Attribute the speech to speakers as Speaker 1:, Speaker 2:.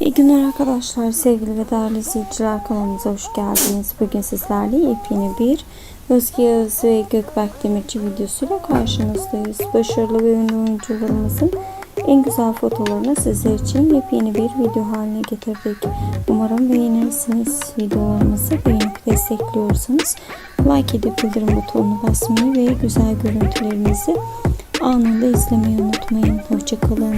Speaker 1: İyi günler arkadaşlar, sevgili ve değerli izleyiciler kanalımıza hoş geldiniz. Bugün sizlerle yepyeni bir Özge Yağız ve Gökberk Demirci videosuyla karşınızdayız. Başarılı ve ünlü oyuncularımızın en güzel fotolarını sizler için yepyeni bir video haline getirdik. Umarım beğenirsiniz. Videolarımızı beğenip destekliyorsanız like edip bildirim butonuna basmayı ve güzel görüntülerimizi anında izlemeyi unutmayın. Hoşçakalın.